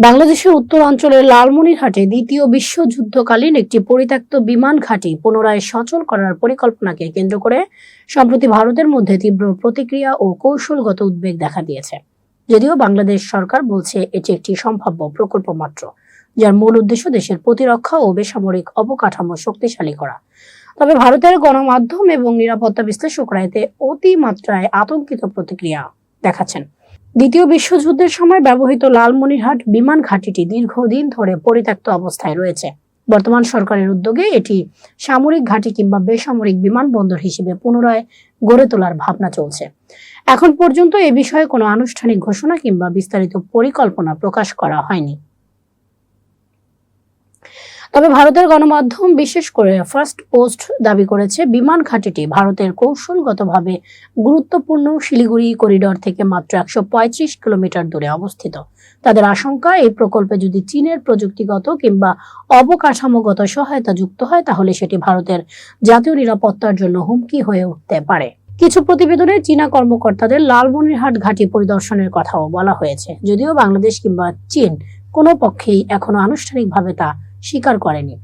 বাংলাদেশের উত্তরাঞ্চলের লালমনিরহাটে দ্বিতীয় বিশ্বযুদ্ধকালীন একটি পরিত্যক্ত বিমান ঘাঁটি পুনরায় সচল করার পরিকল্পনাকে কেন্দ্র করে সম্প্রতি ভারতের মধ্যে তীব্র প্রতিক্রিয়া ও কৌশলগত উদ্বেগ দেখা দিয়েছে। যদিও বাংলাদেশ সরকার বলছে এটি একটি সম্ভাব্য প্রকল্প মাত্র, যার মূল উদ্দেশ্য দেশের প্রতিরক্ষা ও বেসামরিক অবকাঠামো শক্তিশালী করা। তবে ভারতের গণমাধ্যম এবং নিরাপত্তা বিশ্লেষকরা এতে অতিমাত্রায় আতঙ্কিত প্রতিক্রিয়া দেখাচ্ছেন। দ্বিতীয় বিশ্বযুদ্ধের সময় ব্যবহৃত লালমনিরহাট বিমান ঘাঁটিটি দীর্ঘদিন ধরে পরিত্যক্ত অবস্থায় রয়েছে। বর্তমান সরকারের উদ্যোগে এটি সামরিক ঘাঁটি কিংবা বেসামরিক বিমানবন্দর হিসেবে পুনরায় গড়ে তোলার ভাবনা চলছে। এখন পর্যন্ত এ বিষয়ে কোনো আনুষ্ঠানিক ঘোষণা কিংবা বিস্তারিত পরিকল্পনা প্রকাশ করা হয়নি। তবে ভারতের গণমাধ্যম বিশেষ করে ফার্স্ট পোস্ট দাবি করেছে, বিমান ঘাঁটিটি ভারতের কৌশলগতভাবে গুরুত্বপূর্ণ শিলিগুড়ি করিডর থেকে মাত্র একশো পঁয়ত্রিশ কিলোমিটার দূরে অবস্থিত। তাদের আশঙ্কা, এই প্রকল্পে যদি চীনের প্রযুক্তিগত কিংবা অবকাঠামোগত সহায়তা যুক্ত হয়, তাহলে সেটি ভারতের জাতীয় নিরাপত্তার জন্য হুমকি হয়ে উঠতে পারে। কিছু প্রতিবেদনে চীনা কর্মকর্তাদের লালমনিরহাট ঘাঁটি পরিদর্শনের কথাও বলা হয়েছে। যদিও বাংলাদেশ কিংবা চীন কোনো পক্ষেই এখনও আনুষ্ঠানিকভাবে তা স্বীকার করেনি।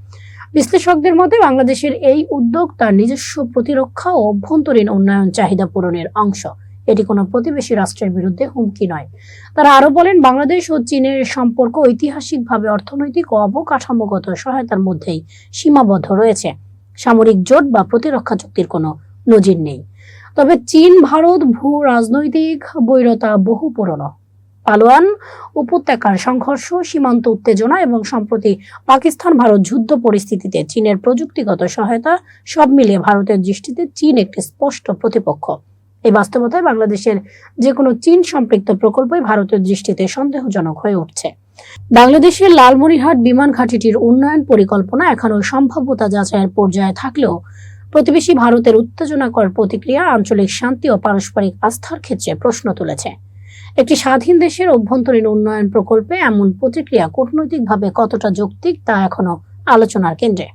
বিশ্লেষকদের মতে বাংলাদেশের এই উদ্যোগ তার নিজস্ব প্রতিরক্ষা ও অভ্যন্তরীণ উন্নয়ন চাহিদা পূরণের অংশ। এটি কোনো প্রতিবেশী রাষ্ট্রের বিরুদ্ধে হুমকি নয়। তারা আরও বলেন, বাংলাদেশ ও চীনের সম্পর্ক ঐতিহাসিকভাবে অর্থনৈতিক ও অবকাঠামোগত সহায়তার মধ্যেই সীমাবদ্ধ রয়েছে। সামরিক জোট বা প্রতিরক্ষা চুক্তির কোনো নজির নেই। তবে চীন, ভারত ভূ রাজনৈতিক বৈরতা বহু পুরনো। পালোয়ান, উপত্যকার সংঘর্ষ, সীমান্ত উত্তেজনা এবং সম্প্রতি পাকিস্তান ভারত যুদ্ধ পরিস্থিতিতে চীনের প্রযুক্তিগত সহায়তা সব মিলিয়ে ভারতের দৃষ্টিতে চীন একটি স্পষ্ট প্রতিপক্ষ। এই বাস্তবতায় বাংলাদেশের যে কোনো চীন সম্পৃক্ত প্রকল্পই ভারতের দৃষ্টিতে সন্দেহজনক হয়ে উঠছে। বাংলাদেশের লালমনিরহাট বিমান ঘাঁটিটির উন্নয়ন পরিকল্পনা এখনও সম্ভাব্যতা যাচাইয়ের পর্যায়ে থাকলেও প্রতিবেশী ভারতের উত্তেজনাকর প্রতিক্রিয়া আঞ্চলিক শান্তি ও পারস্পরিক আস্থার ক্ষেত্রে প্রশ্ন তুলেছে। একটি স্বাধীন দেশের অভ্যন্তরীণ উন্নয়ন প্রকল্পে এমন প্রতিক্রিয়া কূটনৈতিকভাবে কতটা যৌক্তিক তা এখনও আলোচনার কেন্দ্রে।